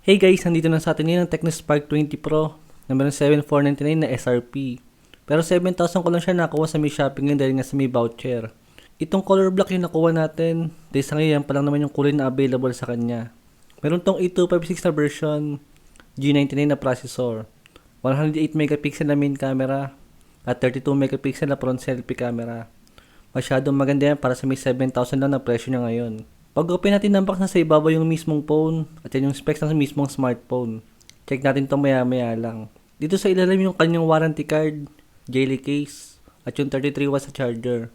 Hey guys, nandito na sa atin ngayon ang Tecno Spark 20 Pro na meron 7,499 na SRP. Pero 7,000 ko lang siya nakuha sa may shopping ngayon dahil nga sa may voucher. Itong color block yung nakuha natin dahil sa ngayon pa lang naman yung kulay na available sa kanya. Meron tong 8256 na version, G99 na processor, 108 megapixel na main camera, at 32 megapixel na front selfie camera. Masyadong maganda yan para sa may 7,000 lang na presyo niya ngayon. Pag open natin ng box, nasa ibabaw yung mismong phone at yan yung specs ng mismong smartphone. Check natin to maya maya lang. Dito sa ilalim yung kanyang warranty card, jelly case, at yung 33 watts charger.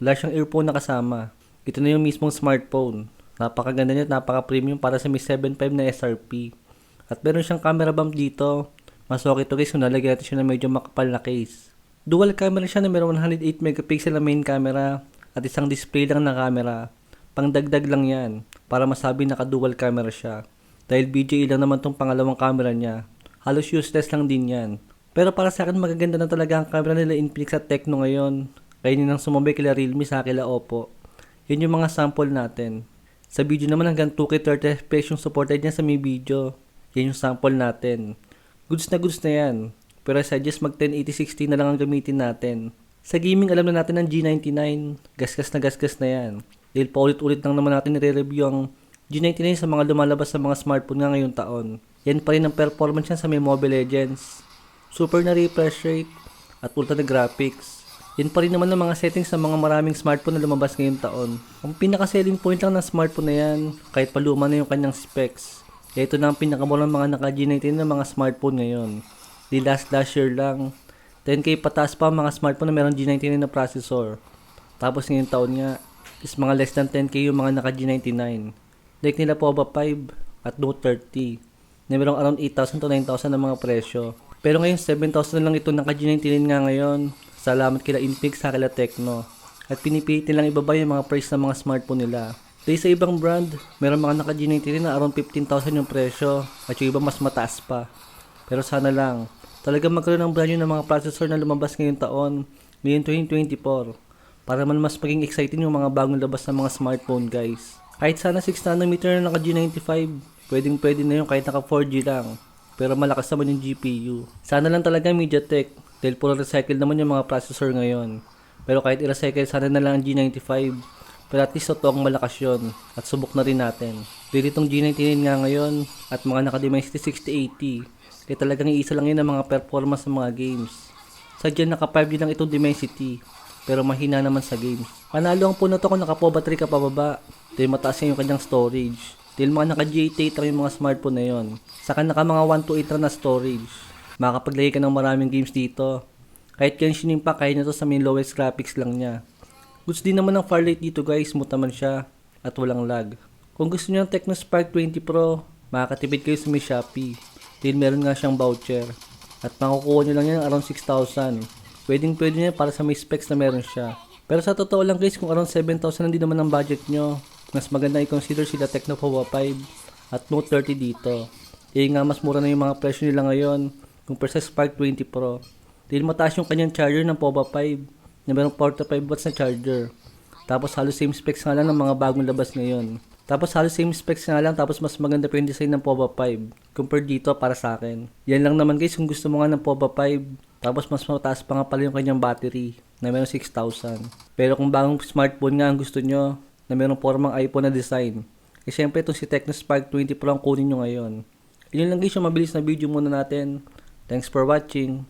Wala siyang earphone na kasama. Ito na yung mismong smartphone. Napakaganda niya at napaka-premium para sa may 7.5 na SRP. At meron siyang camera bump dito. Mas okay to guys kung nalagyan natin siya ng medyo makapal na case. Dual camera siya na meron 108 megapixel na main camera at isang display lang na camera. Pangdagdag lang yan para masabi naka-dual camera siya. Dahil BJE lang naman tong pangalawang camera niya. Halos useless lang din yan. Pero para sa akin magaganda na talaga ang camera nila Infinix at Tecno ngayon. Kaya yun ang sumabay kila Realme sa kila Oppo. Yun yung mga sample natin. Sa video naman hanggang 2K 30 FPS yung supported niya sa may video. Yan yung sample natin. Goods na goods na yan. Pero I suggest mag 1080-60 na lang ang gamitin natin. Sa gaming alam na natin ang G99. Gasgas na gasgas na yan. Dahil paulit-ulit lang naman natin nire-review ang G99 sa mga lumalabas sa mga smartphone nga ngayong taon. Yan pa rin ang performance niya sa may Mobile Legends. Super na refresh rate at ultra na graphics. Yan pa rin naman ang mga settings ng mga maraming smartphone na lumabas ngayong taon. Ang pinaka-selling point lang ng smartphone na yan, kahit paluma na yung kanyang specs. Kaya ito na ang pinakamurang mga naka-G19 na mga smartphone ngayon. Di last last year lang. 10k pataas pa ang mga smartphone na meron G99 na processor. Tapos ngayong taon nga, is mga less than 10k yung mga naka-G99. Like nila Pova 5 at Note 30 na merong around 8,000 to 9,000 na mga presyo. Pero ngayon 7,000 na lang ito naka G99 nga ngayon. Salamat kila Infinix sa kila Tecno. At pinipilit nilang ibaba yung mga price ng mga smartphone nila. Dahil sa ibang brand, meron mga naka G99 na around 15,000 yung presyo at yung iba mas mataas pa. Pero sana lang, talagang magkaroon ng brand new ng mga processor na lumabas ngayong taon, ngayon 2024 para man mas maging exciting yung mga bagong labas ng mga smartphone guys. Kahit sana 6 nanometer na naka G95, pwedeng pwede na yung kahit naka 4G lang. Pero malakas naman yung GPU. Sana lang talaga MediaTek dahil puro recycle naman yung mga processor ngayon. Pero kahit i-recycle sana na lang ang G95. Pero at least ito ang malakas yun at subok na rin natin. Dahil itong G99 nga ngayon at mga naka Dimensity 6080 kaya talagang iisa lang yun ang mga performance ng mga games. Sadya naka 5G lang itong Dimensity pero mahina naman sa games. Panalo ang puno to kung naka-po battery ka pababa. Dahil mataas yung kanyang storage. Dahil mga naka G8 lang yung mga smartphone na yon. Saka naka mga 128 lang na storage. Makapaglagay ka ng maraming games dito. Kahit Genshin Impact, kaya na to sa may lowest graphics lang niya. Goods din naman ng Farlight dito guys, smooth naman siya. At walang lag. Kung gusto niyo ng Tecno Spark 20 Pro, makakatipid kayo sa may Shopee. Dahil meron nga siyang voucher. At makukuha nyo lang yan around 6,000. Pwedeng pwede niya para sa may specs na meron siya. Pero sa totoo lang guys, kung around 7,000 lang din naman ang budget nyo, mas maganda i-consider sila Tecno Pova 5 at Note 30 dito. Eh nga mas mura na yung mga presyo nila ngayon kumpara sa Spark 20 Pro. Dahil mataas yung kanyang charger ng Pova 5 na merong 45 watts na charger. Tapos halos same specs nga lang ng mga bagong labas ngayon. Tapos halos same specs nga lang tapos mas maganda pa yung design ng Pova 5 compared dito para sa akin. Yan lang naman guys kung gusto mo nga ng Pova 5 tapos mas mataas pa nga pala yung kanyang battery na meron 6,000. Pero kung bagong smartphone nga ang gusto nyo na meron formang iPhone na design, eh syempre itong si Tecno Spark 20 Pro ang kunin nyo ngayon. Yun lang guys yung mabilis na video muna natin. Thanks for watching.